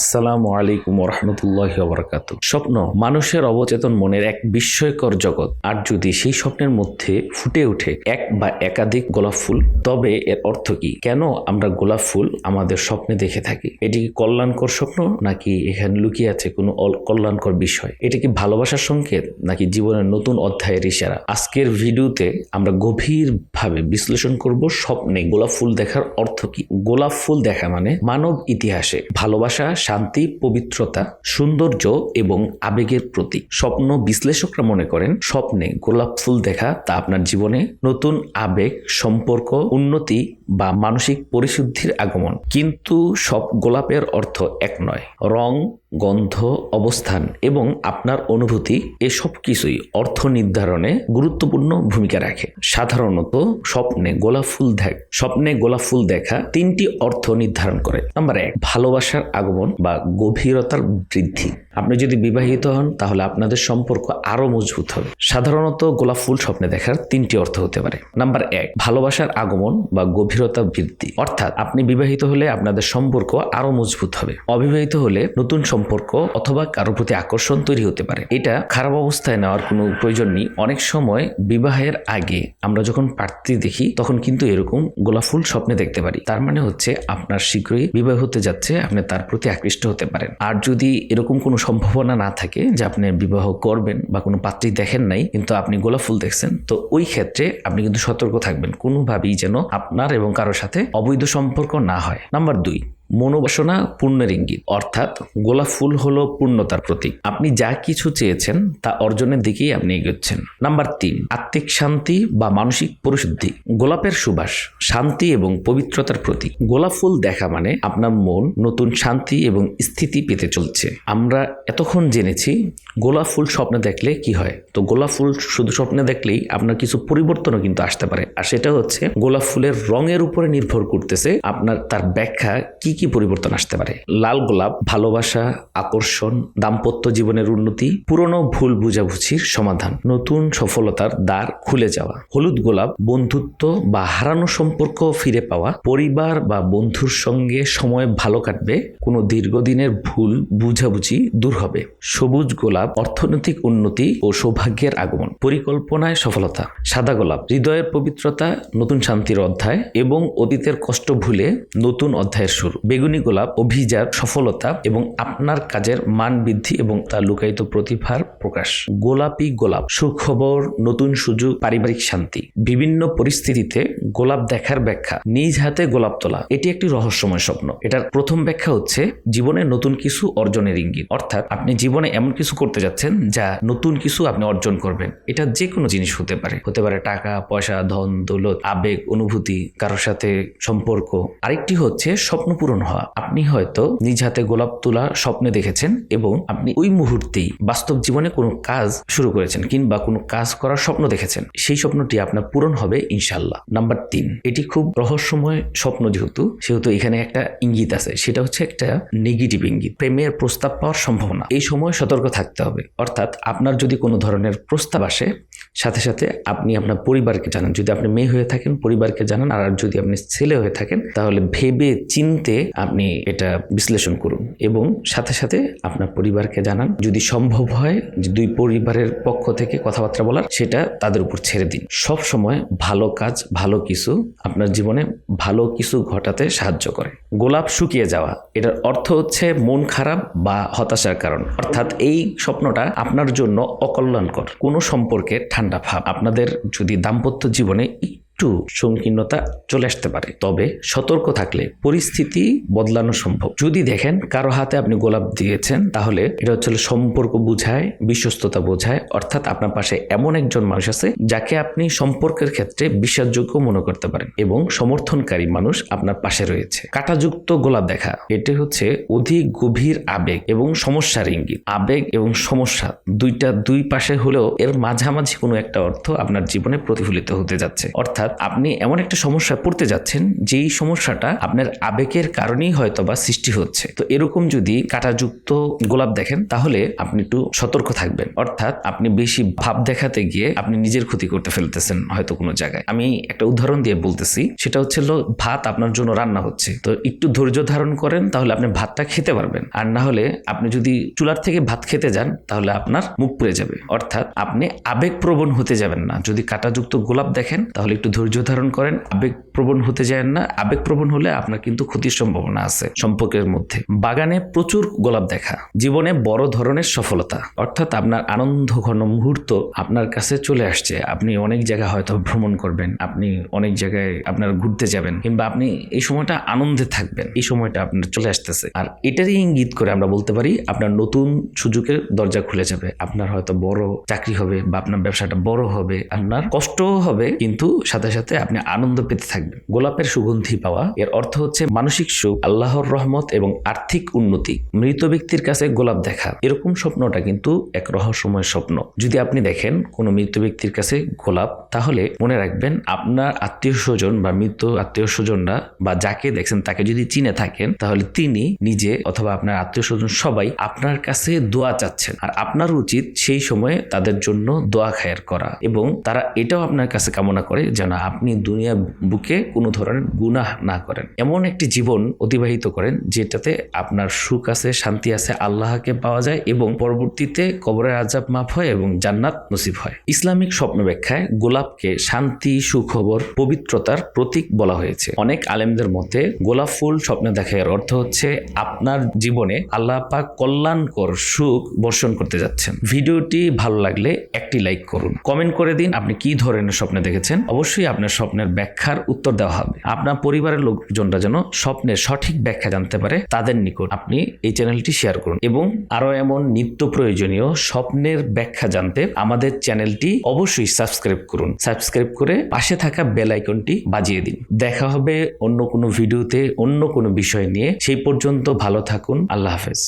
আসসালামু আলাইকুম রহমতুল্লাহ বরকাত স্বপ্ন, মানুষের অবচেতন মনের এক বিস্ময়কর জগৎ। আর যদি সেই স্বপ্নের মধ্যে ফুটে ওঠে এক বা একাধিক গোলাপ ফুল, তবে এর অর্থ কি? কেন আমরা গোলাপ ফুল আমাদের স্বপ্নে দেখে থাকি? এটি কি কল্যাণকর স্বপ্ন, নাকি এখানে লুকিয়ে আছে কোনো কল্যাণকর বিষয়? এটা কি ভালোবাসার সংকেত, নাকি জীবনের নতুন অধ্যায়ের ইশারা? আজকের ভিডিওতে আমরা গভীরভাবে বিশ্লেষণ করব স্বপ্নে গোলাপ ফুল দেখার অর্থ কি? গোলাপ ফুল দেখা মানে মানব ইতিহাসে ভালোবাসা শান্তি, পবিত্রতা, সৌন্দর্য এবং আবেগের প্রতীক। স্বপ্ন বিশ্লেষকরা মনে করেন, স্বপ্নে গোলাপ ফুল দেখা তা আপনার জীবনে নতুন আবেগ, সম্পর্ক, উন্নতি বা মানসিক পরিশুদ্ধির আগমন। কিন্তু সব গোলাপের অর্থ এক নয়। রং, গন্ধ, অবস্থান এবং আপনার অনুভূতি এসব কিছুই অর্থ নির্ধারণে গুরুত্বপূর্ণ ভূমিকা রাখে। সাধারণত স্বপ্নে গোলাপ ফুল দেখ স্বপ্নে গোলাপ ফুল দেখা তিনটি অর্থ নির্ধারণ করে। নাম্বার এক, ভালোবাসার আগমন বা গভীরতার বৃদ্ধি। আপনি যদি বিবাহিত হন, তাহলে আপনাদের সম্পর্ক আরও মজবুত হবে। সাধারণত গোলাপ ফুল স্বপ্নে দেখার তিনটি অর্থ হতে পারে। নাম্বার এক, ভালোবাসার আগমন বা গভীরতা বৃদ্ধি। অর্থাৎ আপনি বিবাহিত হলে আপনাদের সম্পর্ক আরও মজবুত হবে। অবিবাহিত হলে নতুন সম্পর্ক অথবা কারোর প্রতি আকর্ষণ তৈরি হতে পারে। এটা খারাপ অবস্থায় নেওয়ার কোনো প্রয়োজন নেই। অনেক সময় বিবাহের আগে আমরা যখন প্রার্থী দেখি, তখন কিন্তু এরকম গোলাপ ফুল স্বপ্নে দেখতে পারি। তার মানে হচ্ছে আপনার শীঘ্রই বিবাহ হতে যাচ্ছে, আপনি তার প্রতি আকৃষ্ট হতে পারেন। আর যদি এরকম কোনো সম্ভাবনা না থাকে যে আপনি বিবাহ করবেন বা কোনো পাত্রী দেখেন নাই, কিন্তু আপনি গোলাপ ফুল দেখছেন, তো ওই ক্ষেত্রে আপনি কিন্তু সতর্ক থাকবেন। কোনোভাবেই যেন আপনার এবং কারোর সাথে অবৈধ সম্পর্ক না হয়। নাম্বার দুই মনোবাসনা পূর্ণের ইঙ্গিত। অর্থাৎ গোলাপ ফুল হলো পূর্ণতার প্রতীক। আপনি যা কিছু চেয়েছেন, তা অর্জনের দিকেই আপনি এগোচ্ছেন। নাম্বার তিন, আত্মিক শান্তি বা মানসিক পরিশুদ্ধি। গোলাপের সুবাস শান্তি এবং পবিত্রতার প্রতীক। গোলাপ ফুল দেখা মানে আপনার মন নতুন শান্তি এবং স্থিতি পেতে চলছে। আমরা এতক্ষণ জেনেছি গোলাপ ফুল স্বপ্নে দেখলে কি হয়। তো গোলাপ ফুল শুধু স্বপ্নে দেখলেই আপনার কিছু পরিবর্তনও কিন্তু আসতে পারে। আর সেটা হচ্ছে গোলাপ ফুলের রঙের উপরে নির্ভর করতেছে আপনার তার ব্যাখ্যা কি কি পরিবর্তন আসতে পারে? লাল গোলাপ, ভালোবাসা, আকর্ষণ, দাম্পত্য জীবনের উন্নতি, পুরনো ভুল বুঝাবুঝির সমাধান, নতুন সফলতার দ্বার খুলে যাওয়া, হলুদ গোলাপ, বন্ধুত্ব বা হারানো সম্পর্ক ফিরে পাওয়া, পরিবার বা বন্ধুর সঙ্গে সময় ভালো কাটবে, কোনো দীর্ঘদিনের ভুল বুঝাবুঝি দূর হবে। সবুজ গোলাপ, অর্থনৈতিক উন্নতি ও সৌভাগ্যের আগমন, পরিকল্পনায় সফলতা, সাদা গোলাপ, হৃদয়ের পবিত্রতা, নতুন শান্তির অধ্যায় এবং অতীতের কষ্ট ভুলে নতুন অধ্যায়ের শুরু। বেগুনি গোলাপ অভিযান সফলতা এবং আপনার কাজের মান বৃদ্ধি এবং তার লুকায়িত প্রতিভার প্রকাশ। গোলাপি গোলাপ, সুখবর, নতুন সুযোগ, পারিবারিক শান্তি। বিভিন্ন পরিস্থিতিতে গোলাপ দেখার ব্যাখ্যা, নিজ হাতে গোলাপ তোলা। এটি একটি রহস্যময় স্বপ্ন। এটার প্রথম ব্যাখ্যা হচ্ছে, জীবনে নতুন কিছু অর্জনের ইঙ্গিত। অর্থাৎ আপনি জীবনে এমন কিছু করতে যাচ্ছেন যা নতুন কিছু আপনি অর্জন করবেন। এটা যে কোনো জিনিস হতে পারে। হতে পারে টাকা, পয়সা, ধন, দৌলত, আবেগ, অনুভূতি, কারোর সাথে সম্পর্ক। আরেকটি হচ্ছে স্বপ্ন পূরণ। হওয়া আপনি হয়তো নিজ হাতে গোলাপ তোলা স্বপ্নে দেখেছেন এবং আপনি ওই মুহূর্তেই বাস্তব জীবনে কোনো কাজ শুরু করেছেন কিংবা কোনো কাজ করার স্বপ্ন দেখেছেন। সেই স্বপ্নটি আপনার পূরণ হবে ইনশাল্লাহ নাম্বার তিন, এটি খুব রহস্যময় স্বপ্ন যেহেতু, সেহেতু এখানে একটা ইঙ্গিত আছে। সেটা হচ্ছে একটা নেগেটিভ ইঙ্গিত। প্রেমের প্রস্তাব পাওয়ার সম্ভাবনা। এই সময় সতর্ক থাকতে হবে। অর্থাৎ আপনার যদি কোনো ধরনের প্রস্তাব আসে, সাথে সাথে আপনি আপনার পরিবারকে জানান। যদি আপনি মেয়ে হয়ে থাকেন, পরিবারকে জানান। আর যদি আপনি ছেলে হয়ে থাকেন, তাহলে ভেবে চিনতে আপনি এটা বিশ্লেষণ করুন এবং সাথে সাথে আপনার পরিবারকে জানান, যদি সম্ভব হয় যে দুই পরিবারের পক্ষ থেকে কথাবার্তা বলার, সেটা তাদের উপর ছেড়ে দিন। সব সময় ভালো কাজ, ভালো কিছু আপনার জীবনে ভালো কিছু ঘটাতে সাহায্য করে। গোলাপ শুকিয়ে যাওয়া, এটার অর্থ হচ্ছে মন খারাপ বা হতাশার কারণ। অর্থাৎ এই স্বপ্নটা আপনার জন্য অকল্যাণকর। কোনো সম্পর্কে ঠান্ডা ভাব, আপনাদের যদি দাম্পত্য জীবনে একটু সংকীর্ণতা চলে আসতে পারে। তবে সতর্ক থাকলে পরিস্থিতি বদলানো সম্ভব। যদি দেখেন কারও হাতে আপনি গোলাপ দিয়েছেন, তাহলে এটা হচ্ছে সম্পর্ক বুঝায়, বিশ্বস্ততা বোঝায়। অর্থাৎ আপনার পাশে এমন একজন মানুষ আছে, যাকে আপনি সম্পর্কের ক্ষেত্রে বিশ্বাসযোগ্য মনে করতে পারেন এবং সমর্থনকারী মানুষ আপনার পাশে রয়েছে। কাঁটাযুক্ত গোলাপ দেখা, এটি হচ্ছে অধিক গভীর আবেগ এবং সমস্যার ইঙ্গিত। আবেগ এবং সমস্যা দুইটা দুই পাশে হলেও এর মাঝামাঝি কোনো একটা অর্থ আপনার জীবনে প্রতিফলিত হতে যাচ্ছে। অর্থাৎ অর্থাৎ আপনি এমন একটা সমস্যায় পড়তে যাচ্ছেন, যেই সমস্যাটা আপনার আবেগের কারণেই হয়তো বা সৃষ্টি হচ্ছে। তো এরকম যদি কাঁটাযুক্ত গোলাপ দেখেন, তাহলে আপনি একটু সতর্ক থাকবেন। অর্থাৎ আপনি বেশি ভাব দেখাতে গিয়ে আপনি নিজের ক্ষতি করতে ফেলতেছেন হয়তো কোনো জায়গায়। আমি একটা উদাহরণ দিয়ে বলতেছি, সেটা হচ্ছে ভাত আপনার জন্য রান্না হচ্ছে। তো একটু ধৈর্য ধারণ করেন, তাহলে আপনি ভাতটা খেতে পারবেন। আর না হলে আপনি যদি চুলার থেকে ভাত খেতে যান, তাহলে আপনার মুখ পুড়ে যাবে। অর্থাৎ আপনি আবেগপ্রবণ হতে যাবেন না। যদি কাঁটাযুক্ত গোলাপ দেখেন, তাহলে একটু ধৈর্য ধারণ করেন, আবেগপ্রবণ হতে যায় না। আবেগপ্রবণ হলে আপনার কিন্তু ক্ষতির সম্ভাবনা আছে সম্পর্কের মধ্যে। বাগানে প্রচুর গোলাপ দেখা। জীবনে বড় ধরনের সফলতা। অর্থাৎ আপনার আনন্দ ঘন মুহূর্ত আপনার কাছে চলে আসছে। আপনি অনেক জায়গায় হয়তো ভ্রমণ করবেন, আপনি অনেক জায়গায় আপনার ঘুরতে যাবেন কিংবা আপনি এই সময়টা আনন্দে থাকবেন। এই সময়টা আপনার চলে আসতেছে। আর এটারই ইঙ্গিত করে আমরা বলতে পারি, আপনার নতুন সুযোগের দরজা খুলে যাবে। আপনার হয়তো বড় চাকরি হবে বা আপনার ব্যবসাটা বড় হবে। আপনার কষ্টও হবে, কিন্তু সাথে সাথে আপনি আনন্দ পেতে থাকবেন। গোলাপের সুগন্ধি পাওয়া, এর অর্থ হচ্ছে মানসিক সুখ, আল্লাহর রহমত এবং আর্থিক উন্নতি। মৃত ব্যক্তির কাছে গোলাপ দেখা, এরকম স্বপ্নটা কিন্তু এক রহস্যময় স্বপ্ন। যদি আপনি দেখেন কোনো মৃত ব্যক্তির কাছে গোলাপ, তাহলে মনে রাখবেন আপনার আত্মীয় স্বজন বা মৃত আত্মীয় স্বজনরা বা যাকে দেখছেন তাকে যদি চিনে থাকেন, তাহলে তিনি নিজে অথবা আপনার আত্মীয় স্বজন সবাই আপনার কাছে দোয়া চাচ্ছেন। আর আপনার উচিত সেই সময়ে তাদের জন্য দোয়া খায়ের করা এবং তারা এটাও আপনার কাছে কামনা করে যেন আপনি দুনিয়া বুকে কোনো ধরনের গুনাহ না করেন। এমন একটি জীবন অতিবাহিত করেন যেটাতে আপনার সুখ আছে, শান্তি আছে, আল্লাহকে পাওয়া যায় এবং পরবর্তীতে কবরের আজাব মাফ হয় এবং জান্নাত নসিব হয়। ইসলামিক স্বপ্ন ব্যাখ্যায় গোলাপকে শান্তি, সুখবর, পবিত্রতার প্রতীক বলা হয়েছে। অনেক আলেমদের মধ্যে গোলাপ ফুল স্বপ্নে দেখা এর অর্থ হচ্ছে আপনার জীবনে আল্লাহ পাক কল্যাণকর সুখ বর্ষণ করতে যাচ্ছেন। ভিডিওটি ভালো লাগলে একটি লাইক করুন। কমেন্ট করে দিন আপনি কি ধরনের স্বপ্নে দেখেছেন। অবশ্যই আপনার স্বপ্নের ব্যাখ্যার উত্তর দেওয়া হবে। আপনার পরিবারের লোকজনরা যেন স্বপ্নের সঠিক ব্যাখ্যা জানতে পারে, তাদের নিকট আপনি এই চ্যানেলটি শেয়ার করুন এবং আরও এমন নিত্য প্রয়োজনীয় স্বপ্নের ব্যাখ্যা জানতে আমাদের চ্যানেলটি অবশ্যই সাবস্ক্রাইব করুন। সাবস্ক্রাইব করে পাশে থাকা বেল আইকনটি বাজিয়ে দিন। দেখা হবে অন্য কোনো ভিডিওতে অন্য কোনো বিষয় নিয়ে। সেই পর্যন্ত ভালো থাকুন। আল্লাহ হাফেজ।